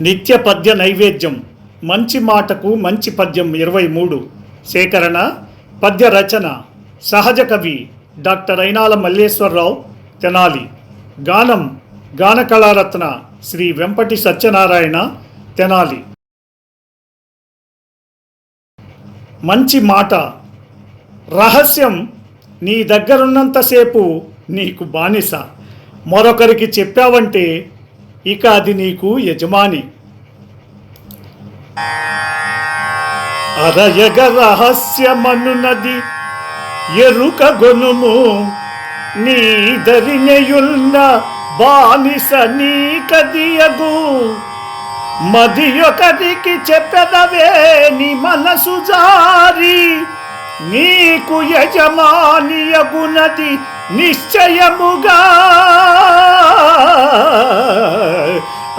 నిత్య పద్య నైవేద్యం. మంచి మాటకు మంచి పద్యం ఇరవై మూడు. సేకరణ పద్య రచన సహజ కవి డాక్టర్ అయినాల మల్లేశ్వరరావు తెనాలి. గానం గానకళారత్న శ్రీ వెంపటి సత్యనారాయణ తెనాలి. మంచి మాట. రహస్యం నీ దగ్గరున్నంతసేపు నీకు బానిస. మరొకరికి చెప్పావంటే ఇక అది నీకు యజమాని. అరయగ రహస్యమనున్నది ఎరుక గొనుము నీ దరినెయున్న బానిస నీ కదియగు మదియొకరికి చెప్పెదవే నీ మనసు జారి. నీకు యజమానియగునది నిశ్చయముగా.